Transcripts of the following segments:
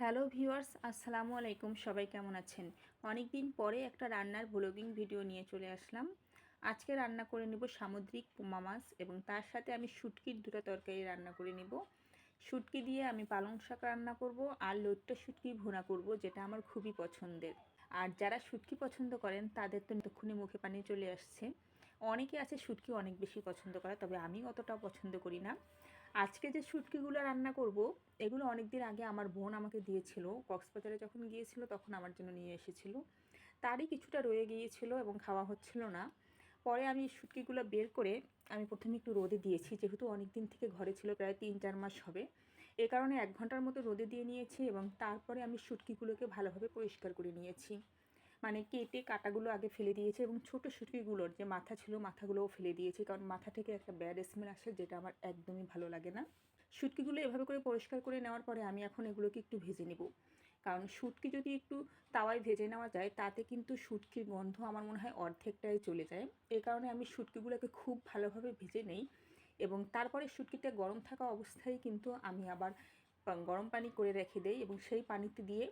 Hello viewers, আসসালামু আলাইকুম। সবাই কেমন আছেন? অনেক দিন পরে একটা রান্নার ব্লগিং ভিডিও নিয়ে চলে আসলাম। আজকে রান্না করে নেব সামুদ্রিক পোমা মাছ এবং তার সাথে আমি শুটকির দুটো তরকারি রান্না করে নেব। শুটকি দিয়ে আমি পালং শাক রান্না করব আর লোটটা শুটকি ভুনা করব, যেটা আমার খুবই পছন্দের। আর যারা শুটকি পছন্দ করেন, তাদের তো তক্ষুনি মুখে পানি চলে আসছে। অনেকে আছে শুটকি অনেক বেশি পছন্দ করে, তবে আমি অতটা পছন্দ করি না। আজকে যে শুটকিগুলো রান্না করব, এগুলো অনেক দিন আগে আমার বোন আমাকে দিয়েছিল। কক্সবাজারে যখন গিয়েছিল তখন আমার জন্য নিয়ে এসেছিল। তারই কিছুটা রয়ে গিয়েছিল এবং খাওয়া হচ্ছিল না। পরে আমি শুটকিগুলো বের করে আমি প্রথমে একটু রোদে দিয়েছি, যেহেতু অনেক দিন থেকে ঘরে ছিল, প্রায় তিন চার মাস হবে। এ কারণে এক ঘণ্টার মতো রোদে দিয়ে নিয়েছি এবং তারপরে আমি শুটকিগুলোকে ভালোভাবে পরিষ্কার করে নিয়েছি। মানে কেটে কাটাগুলো আগে ফেলে দিয়েছে এবং ছোটো শুটকিগুলোর যে মাথা ছিল মাথাগুলোও ফেলে দিয়েছে। কারণ মাথা থেকে একটা ব্যাড স্মেল আসে যেটা আমার একদমই ভালো লাগে না। শুটকিগুলো এভাবে করে পরিষ্কার করে নেওয়ার পরে আমি এখন এগুলোকে একটু ভেজে নেব। কারণ শুটকি যদি একটু তাওয়ায় ভেজে নেওয়া যায়, তাতে কিন্তু শুটকির গন্ধ আমার মনে হয় অর্ধেকটাই চলে যায়। এই কারণে আমি শুটকিগুলোকে খুব ভালোভাবে ভেজে নেই এবং তারপরে শুটকিটা গরম থাকা অবস্থায় কিন্তু আমি আবার গরম পানি করে রেখে দেই এবং সেই পানিতে দিয়ে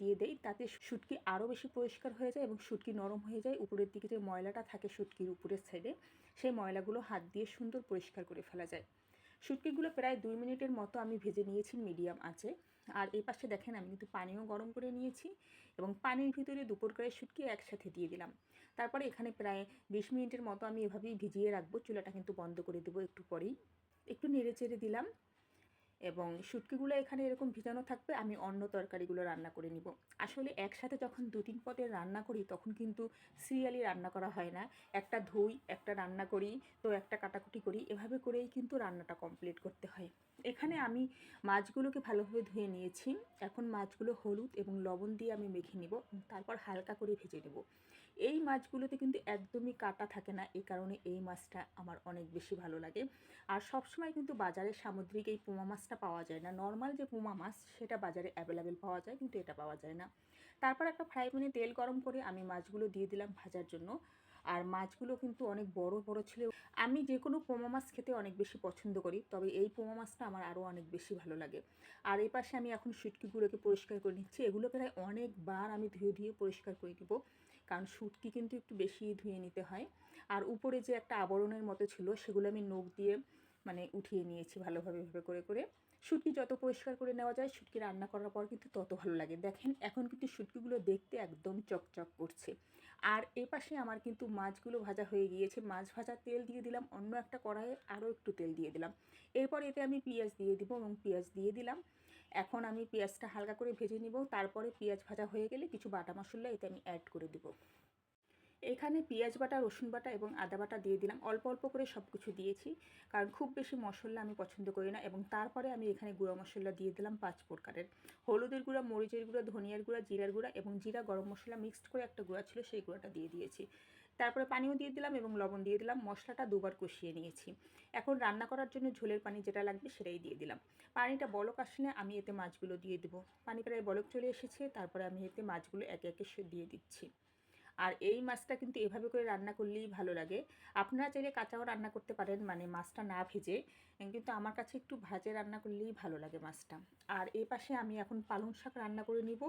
দিয়ে দেই, তাতে শুটকি আরও বেশি পরিষ্কার হয়ে যায় এবং শুটকি নরম হয়ে যায়। উপরের দিকে যে ময়লাটা থাকে শুটকির উপরের সাইডে সেই ময়লাগুলো হাত দিয়ে সুন্দর পরিষ্কার করে ফেলা যায়। শুটকিগুলো প্রায় দুই মিনিটের মতো আমি ভেজে নিয়েছি মিডিয়াম আছে আর এই পাশে দেখেন আমি কিন্তু পানিও গরম করে নিয়েছি এবং পানির ভিতরে দুপুর করে শুটকি একসাথে দিয়ে দিলাম। তারপরে এখানে প্রায় বিশ মিনিটের মতো আমি এভাবেই ভিজিয়ে রাখব। চুলাটা কিন্তু বন্ধ করে দেবো একটু পরেই। একটু নেড়ে চেড়ে দিলাম। এবং শুটকিগুলো এখানে এরকম ভিজানো থাকবে, আমি অন্য তরকারিগুলো রান্না করে নিব। আসলে একসাথে যখন দু তিন পদের রান্না করি, তখন কিন্তু সিরিয়ালি রান্না করা হয় না। একটা ধুই, একটা রান্না করি, তো একটা কাটাকুটি করি, এভাবে করেই কিন্তু রান্নাটা কমপ্লিট করতে হয়। এখানে আমি মাছগুলোকে ভালোভাবে ধুয়ে নিয়েছি। এখন মাছগুলো হলুদ এবং লবণ দিয়ে আমি মেখে নিব, তারপর হালকা করে ভেজে নেব। এই মাছগুলোতে কিন্তু একদমই কাটা থাকে না। এই কারণে এই মাছটা আমার অনেক বেশি ভালো লাগে। আর সবসময় কিন্তু বাজারে সামুদ্রিক এই পোমা মাছটা পাওয়া যায় না। নর্মাল যে পোমা মাছ, সেটা বাজারে অ্যাভেলেবেল পাওয়া যায়, কিন্তু এটা পাওয়া যায় না। তারপর একটা ফ্রাই প্যানে তেল গরম করে আমি মাছগুলো দিয়ে দিলাম ভাজার জন্য। আর মাছগুলো কিন্তু অনেক বড় বড় ছিল। আমি যে কোনো পোমা মাছ খেতে অনেক বেশি পছন্দ করি, তবে এই পোমা মাছটা আমার আরও অনেক বেশি ভালো লাগে। আর এই পাশে আমি এখন শুটকিগুলোকে পরিষ্কার করে নিচ্ছি। এগুলো প্রায় অনেকবার আমি ধুয়ে ধুয়ে পরিষ্কার করে দিব। কারণ শুটকি কিন্তু একটু বেশি ধুয়ে নিতে হয়। আর উপরে যে একটা আবরণের মতো ছিল, সেগুলো আমি নখ দিয়ে মানে উঠিয়ে নিয়েছি ভালোভাবে, ভাবে করে করে। শুটকি যত পরিষ্কার করে নেওয়া যায়, শুটকি রান্না করার পর কিন্তু তত ভালো লাগে। দেখেন, এখন কিন্তু শুটকিগুলো দেখতে একদম চকচক করছে। আর এ পাশে আমার কিন্তু মাছগুলো ভাজা হয়ে গিয়েছে। মাছ ভাজা তেল দিয়ে দিলাম, অন্য একটা কড়াইয়ে আরও একটু তেল দিয়ে দিলাম। এরপর এতে আমি পেঁয়াজ দিয়ে দিব এবং পেঁয়াজ দিয়ে দিলাম। এখন আমি পেঁয়াজটা হালকা করে ভেজে নিব, তারপরে পেঁয়াজ ভাজা হয়ে গেলে কিছু বাটা মশলা এতে আমি অ্যাড করে দেবো। এখানে পেঁয়াজ বাটা, রসুন বাটা এবং আদা বাটা দিয়ে দিলাম। অল্প অল্প করে সব কিছু দিয়েছি, কারণ খুব বেশি মশলা আমি পছন্দ করি না এবং তারপরে আমি এখানে গুঁড়া মশলা দিয়ে দিলাম পাঁচ প্রকারের। হলুদের গুঁড়া, মরিচের গুঁড়া, ধনিয়ার গুঁড়া, জিরার গুঁড়া এবং জিরা গরম মশলা মিক্সড করে একটা গুঁড়া ছিল, সেই গুঁড়াটা দিয়ে দিয়েছি। তারপরে পানিও দিয়ে দিলাম এবং লবণ দিয়ে দিলাম। মশলাটা দুবার কষিয়ে নিয়েছি। এখন রান্না করার জন্য ঝোলের পানি যেটা লাগবে সেটাই দিয়ে দিলাম। পানিটা বলক আসলে আমি এতে মাছগুলো দিয়ে দেবো। পানি প্রায় বলক চলে এসেছে, তারপরে আমি এতে মাছগুলো একে একে দিয়ে দিচ্ছি। আর এই মাছটা কিন্তু এভাবে করে রান্না করলেই ভালো লাগে। আপনারা চাইলে কাঁচাও রান্না করতে পারেন মানে মাছটা না ভেজে। কিন্তু আমার কাছে একটু ভাজে রান্না করলেই ভালো লাগে মাছটা। আর এই পাশে আমি এখন পালং শাক রান্না করে নিব,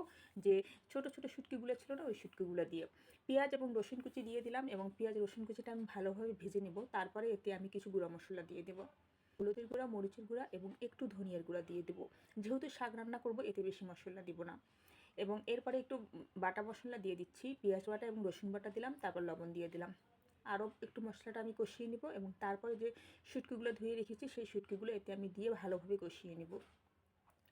যে ছোট ছোট শুটকিগুলো ছিল না, ওই শুটকিগুলো দিয়ে। পেঁয়াজ এবং রসুন কুচি দিয়ে দিলাম এবং পেঁয়াজ, রসুন কুচিটা আমি ভালোভাবে ভেজে নেব। তারপরে এতে আমি কিছু গুঁড়া মশলা দিয়ে দেবো। হলুদের গুঁড়া, মরিচের গুঁড়া এবং একটু ধনিয়ার গুঁড়া দিয়ে দেবো। যেহেতু শাক রান্না করব, এতে বেশি মশলা দিব না। এবং এরপরে একটু বাটা মশলা দিয়ে দিচ্ছি, পেঁয়াজ বাটা এবং রসুন বাটা দিলাম, তারপর লবণ দিয়ে দিলাম। আরও একটু মশলাটা আমি কষিয়ে নিব এবং তারপরে যে শুটকিগুলো ধুয়ে রেখেছি, সেই সুটকিগুলো এতে আমি দিয়ে ভালোভাবে কষিয়ে নিব।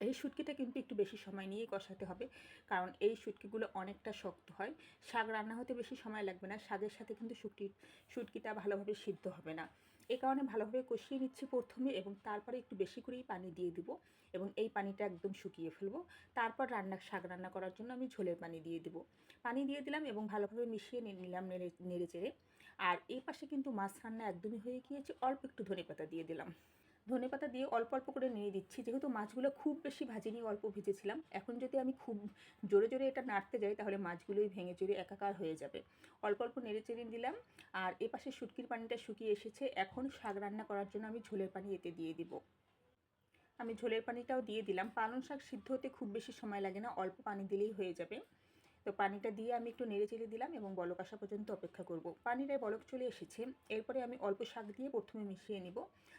এই শুটকিটা কিন্তু একটু বেশি সময় নিয়েই কষাতে হবে। কারণ এই শুটকিগুলো অনেকটা শক্ত হয়। শাক রান্না হতে বেশি সময় লাগবে না। শাকের সাথে কিন্তু শুটকি, শুটকিটা ভালোভাবে সিদ্ধ হবে না। এ কারণে ভালোভাবে কষিয়ে নিচ্ছি প্রথমে এবং তারপরে একটু বেশি করেই পানি দিয়ে দিব এবং এই পানিটা একদম শুকিয়ে ফেলব। তারপর রান্না, শাক রান্না করার জন্য আমি ঝোলের পানি দিয়ে দেবো। পানি দিয়ে দিলাম এবং ভালোভাবে মিশিয়ে নিলাম নেড়ে নেড়ে চেড়ে। আর এই পাশে কিন্তু মাছ রান্না একদমই হয়ে গিয়েছে। অল্প একটু ধনে পাতা দিয়ে দিলাম। ধনে পাতা দিয়ে অল্প অল্প করে নেড়ে দিচ্ছি। যেহেতু মাছগুলো খুব বেশি ভাজিনি, অল্প ভেজেছিলাম। এখন যদি আমি খুব জোরে জোরে এটা নাড়তে যাই, তাহলে মাছগুলোই ভেঙে চুরে একাকার হয়ে যাবে। অল্প অল্প নেড়ে চেড়ে দিলাম আর এপাশে শুটকির পানিটা শুকিয়ে এসেছে। এখন শাক রান্না করার জন্য আমি ঝোলের পানি এতে দিয়ে দিব। আমি ঝোলের পানিটাও দিয়ে দিলাম। পালং শাক সিদ্ধ হতে খুব বেশি সময় লাগে না, অল্প পানি দিলেই হয়ে যাবে। তো পানিটা দিয়ে আমি একটু নেড়ে চেড়ে দিলাম এবং বলক আসা পর্যন্ত অপেক্ষা করব। পানিটায় বলক চলে এসেছে। এরপরে আমি অল্প শাক দিয়ে প্রথমে মিশিয়ে নিব,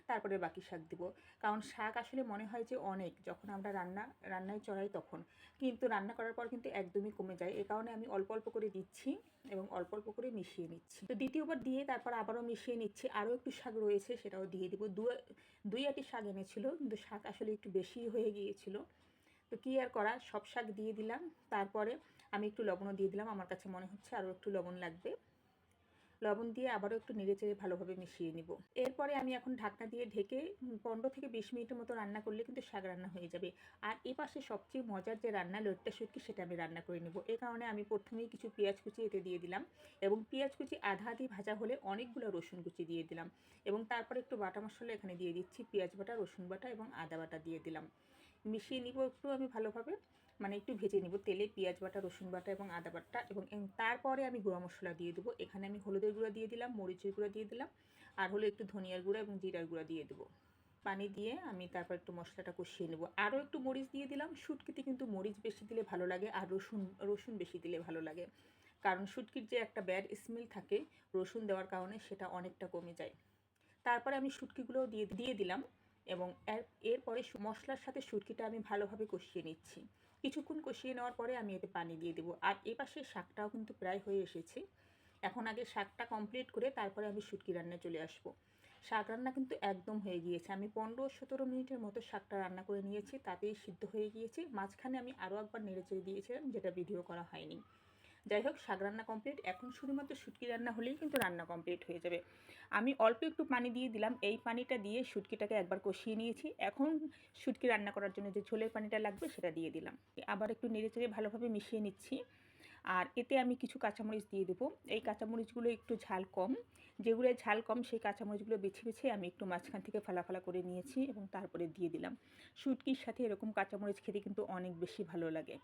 তারপরে বাকি শাক দিব। কারণ শাক আসলে মনে হয় যে অনেক, যখন আমরা রান্না, রান্নায় চড়াই তখন। কিন্তু রান্না করার পর কিন্তু একদমই কমে যায়। এ কারণে আমি অল্প অল্প করে দিচ্ছি এবং অল্প অল্প করে মিশিয়ে নিচ্ছি। তো দ্বিতীয়বার দিয়ে তারপর আবারও মিশিয়ে নিচ্ছি। আরও একটু শাক রয়েছে, সেটাও দিয়ে দিব। দু দুই আটি শাক এনেছিল, কিন্তু শাক আসলে একটু বেশি হয়ে গিয়েছিল। তো কী আর করা, সব শাক দিয়ে দিলাম। তারপরে আমি একটু লবণও দিয়ে দিলাম। আমার কাছে মনে হচ্ছে আরও একটু লবণ লাগবে। লবণ দিয়ে আবারও একটু নেড়েচেড়ে ভালোভাবে মিশিয়ে নিব। এরপরে আমি এখন ঢাকনা দিয়ে ঢেকে পনেরো থেকে বিশ মিনিটের মতো রান্না করলে কিন্তু শাক রান্না হয়ে যাবে। আর এ পাশে সবচেয়ে মজার যে রান্না লোটটা শুটকি, সেটা আমি রান্না করে নেব। এ কারণে আমি প্রথমেই কিছু পেঁয়াজ কুচি এতে দিয়ে দিলাম এবং পেঁয়াজ কুচি আধা আধি ভাজা হলে অনেকগুলো রসুন কুচি দিয়ে দিলাম এবং তারপরে একটু বাটা মশলা এখানে দিয়ে দিচ্ছি। পেঁয়াজ বাটা, রসুন বাটা এবং আদা বাটা দিয়ে দিলাম। মিশিয়ে নিব একটু আমি ভালোভাবে। মানে একটু ভেজে নেব। তেলে পেঁয়াজ বাটা, রসুন বাটা এবং আদা বাটা এবং তারপরে আমি গুঁড়া মশলা দিয়ে দেবো। এখানে আমি হলুদের গুঁড়া দিয়ে দিলাম, মরিচের গুঁড়া দিয়ে দিলাম আর হলো একটু ধনিয়ার গুঁড়া এবং জিরার গুঁড়া দিয়ে দেবো। পানি দিয়ে আমি তারপর একটু মশলাটা কষিয়ে নেব। আরও একটু মরিচ দিয়ে দিলাম। শুটকিতে কিন্তু মরিচ বেশি দিলে ভালো লাগে আর রসুন রসুন বেশি দিলে ভালো লাগে। কারণ শুটকির যে একটা ব্যাড স্মেল থাকে, রসুন দেওয়ার কারণে সেটা অনেকটা কমে যায়। তারপরে আমি শুটকিগুলোও দিয়ে দিয়ে দিলাম এবং এর, এরপরে মশলার সাথে শুটকিটা আমি ভালোভাবে কষিয়ে নিচ্ছি। কিছুক্ষণ কষিয়ে নেওয়ার পরে আমি এতে পানি দিয়ে দেবো। আর এপাশে পাশে শাকটাও কিন্তু প্রায় হয়ে এসেছে। এখন আগে শাকটা কমপ্লিট করে তারপরে আমি শুটকি রান্নায় চলে আসব। শাক রান্না কিন্তু একদম হয়ে গিয়েছে। আমি পনেরো সতেরো মিনিটের মতো শাকটা রান্না করে নিয়েছি, তাতেই সিদ্ধ হয়ে গিয়েছে। মাঝখানে আমি আরও একবার নেড়ে চেড়ে দিয়েছিলাম, যেটা ভিডিও করা হয়নি। যাই হোক, শাক রান্না কমপ্লিট এখন শুধুমাত্র শুটকি রান্না হলেই কিন্তু রান্না কমপ্লিট হয়ে যাবে। আমি অল্প একটু পানি দিয়ে দিলাম। এই পানিটা দিয়ে শুটকিটাকে একবার কষিয়ে নিয়েছি। এখন শুটকি রান্না করার জন্য যে ঝোলের পানিটা লাগবে, সেটা দিয়ে দিলাম। আবার একটু নেড়ে চেড়ে ভালোভাবে মিশিয়ে নিচ্ছি। আর এতে আমি কিছু কাঁচামরিচ দিয়ে দেবো। এই কাঁচামরিচগুলো একটু ঝাল কম। যেগুলো ঝাল কম, সেই কাঁচামরিচগুলো বেছে বেছে আমি একটু মাঝখান থেকে ফালা করে নিয়েছি এবং তারপরে দিয়ে দিলাম। শুটকির সাথে এরকম কাঁচামরিচ খেতে কিন্তু অনেক বেশি ভালো লাগে।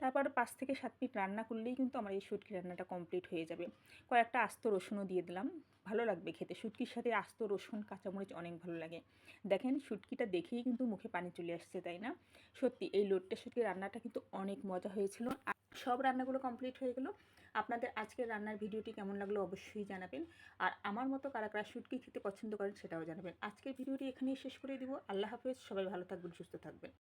তারপর পাঁচ থেকে সাত মিনিট রান্না করলেই কিন্তু আমার এই শুটকি রান্নাটা কমপ্লিট হয়ে যাবে। কয়েকটা আস্ত রসুনও দিয়ে দিলাম। ভালো লাগবে খেতে। শুটকির সাথে আস্ত রসুন, কাঁচামরিচ অনেক ভালো লাগে। দেখেন, শুটকিটা দেখেই কিন্তু মুখে পানি চলে আসছে, তাই না? সত্যি, এই লোটটা শুটকি রান্নাটা কিন্তু অনেক মজা হয়েছিল। আর সব রান্নাগুলো কমপ্লিট হয়ে গেলো। আপনাদের আজকের রান্নার ভিডিওটি কেমন লাগল অবশ্যই জানাবেন। আর আমার মতো কারা কারা শুটকি খেতে পছন্দ করেন সেটাও জানাবেন। আজকের ভিডিওটি এখানেই শেষ করে দিব। আল্লাহ হাফেজ। সবাই ভালো থাকবেন, সুস্থ থাকবেন।